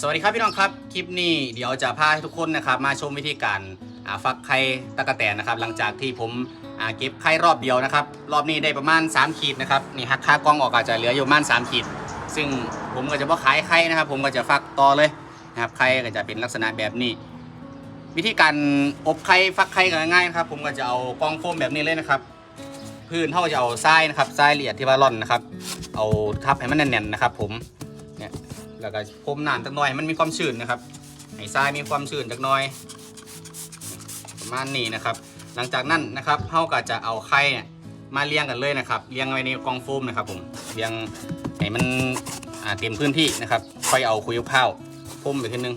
สวัสดีครับพี่น้องครับ คลิปนี้เดี๋ยวจะพาให้ทุกคนนะครับมาชมวิธีการฟักไข่ตะกะแตนนะครับ หลังจากที่ผมเก็บไข่รอบเดียวนะครับ รอบนี้ได้ประมาณ 3 ขีดนะครับนี่หักค่ากล้องออกอาจจะเหลืออยู่ประมาณ 3 ขีด ซึ่งผมก็จะว่าขายไข่นะครับ ผมก็จะฟักต่อเลยนะครับไข่ก็จะเป็นลักษณะแบบนี้ วิธีการอบไข่ฟักไข่ก็ง่ายๆนะครับผมก็จะเอากล้องโฟมแบบนี้เลยนะครับ พื้นเท่าจะเอาทรายนะครับทรายละเอียดที่ว่าร่อนนะครับ เอาทับให้มันแน่นๆนะครับ ผม แล้วก็พรมน้ำจักหน่อยมันมีความชื้นนะครับให้ทรายมีความชื้นจักหน่อย ประมาณนี้นะครับ หลังจากนั้นนะครับเฮาก็จะเอาไข่เนี่ยมาเรียงกันเลยนะครับเรียงไว้ในกองโฟมนะครับผมเรียงให้มันเต็มพื้นที่นะครับค่อยเอาคุยมะพร้าวพ่มไปทีนึง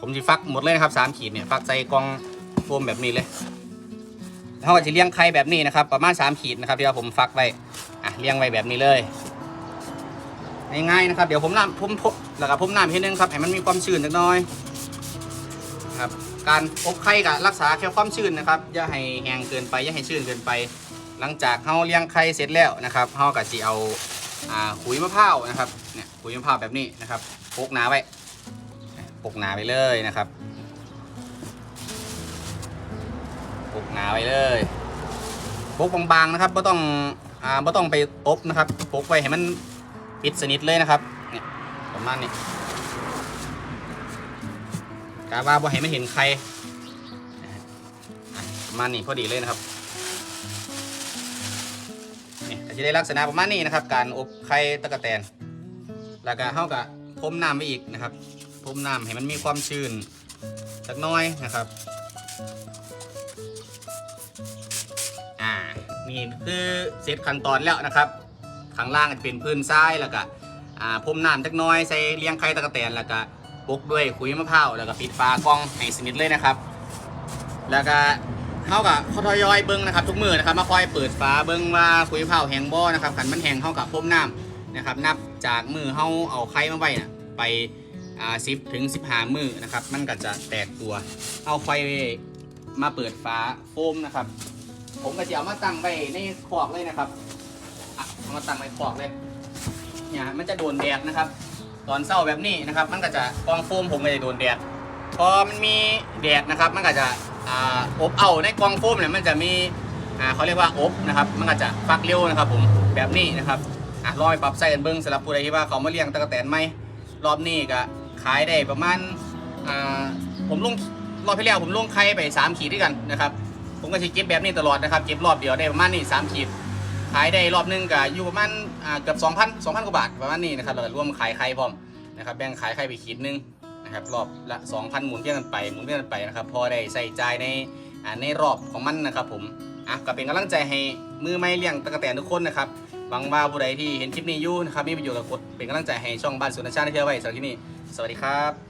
ผมจะฟักหมดเลยนะครับสามขีดเนี่ยฟักใส่กองโฟมแบบนี้เลยเขาก็จะเลี้ยงไข่แบบนี้นะครับ ประมาณ3ขีดนะครับที่ผมฟักไว้อะเลี้ยงไว้แบบนี้เลย ง่ายๆนะครับเดี๋ยวผมน้ำผมแล้วก็ผมน้ำให้นึงครับให้มันมีความชื้นนิดหน่อยครับการอบไข่กับรักษาแค่ความชื้นนะครับอย่าให้แห้งเกินไปอย่าให้ชื้นเกินไป หลังจากเขาเลี้ยงไข่เสร็จแล้วนะครับเขาก็จะเอาอ่าขุยมะพร้าวนะครับเนี่ยขุยมะพร้าวแบบนี้นะครับพกหนาไว้พกหนาไปเลยนะครับพกหนาไว้เลยพกบางๆนะครับไม่ต้องอ่าไม่ต้องไปอบนะครับพกไว้ให้มัน ปิดสนิทเลยนะครับเนี่ยประมาณนี้กาว่าบ่ให้ไม่เห็นใครประมาณนี้พอดีเลยนะครับนี่จะได้ลักษณะประมาณนี้นะครับ การอบไข่ตะกะแตน แล้วก็เท่ากับพรมน้ำไปอีกนะครับพรมน้ำให้มันมีความชื้นสักน้อยนะครับอ่านี่คือเสร็จขั้นตอนแล้วนะครับ ข้างล่างจะเป็นพื้นทรายแล้วก็อ่าพรมน้ำจักน้อยใส่เลี้ยงไข่ตะกแตนแล้วก็ปุกด้วยขุยมะพร้าวแล้วก็ปิดฝากล้องให้สนิทเลยนะครับ แล้วก็เท่ากับเขาทยอยเบิ้งนะครับ ทุกมือนะครับมาคอยเปิดฝาเบิ้งว่าคุยเผาแห้งบ่นะครับขันมันแห้งเท่ากับพ่มน้ำนะครับ นับจากมือเฮาเอาไข่มาไว้นะไปอ่าสิบถึงสิบห้ามือนะครับ มันก็จะแตกตัว เอาไฟมาเปิดฝาโฟมนะครับ ผมก็จะเอามาตั้งไว้ในขอกเลยนะครับ มาตั้งไว้ขอกเลยเนี่ยมันจะโดนแดดนะครับ ตอนเศร้าแบบนี้นะครับ มันก็จะกองโฟมผมก็จะโดนแดดพอมันมีแดดนะครับ มันก็จะอ่าอบเอาในกองโฟมเนี่ยมันจะมีเขาเรียกว่าอบนะครับ มันก็จะฟักเร็วนะครับ ผมแบบนี้นะครับลอยปรับใส่กันเบิ้งสำหรับผู้ใดที่ว่าเขามาเลี้ยงตะกะแตนไหมรอบนี้ก็ขายได้ประมาณผมลงรอบที่แล้วผมลงไข่ไป 3 ขีดด้วยกันนะครับ ผมก็จะเก็บแบบนี้ตลอดนะครับ เก็บรอบเดียวได้ประมาณนี้3ขีด ขายได้รอบหนึงก็อยู่ประมาณอ่าเกือบ2,000 2,000กว่าบาทประมาณนี้นะครับแล้วก็รวมขายไข่พร้อมนะครับแบ่งขายไข่ไปขีดนึงนะครับรอบละ 2,000หมุนเวียนกันไปหมุนเวียนกันไปนะครับพอได้ใส่ใจในอ่าในรอบของมันนะครับผมอะก็เป็นกำลังใจให้มือไม่เลี้ยงตะกะแตนทุกคนนะครับหวังว่าผู้ใดที่เห็นคลิปนี้อยู่นะครับมีประโยชน์กับกดเป็นกำลังใจให้ช่องบ้านสุนทรชาติเที่ยวไว้สำหรับที่นี่สวัสดีครับ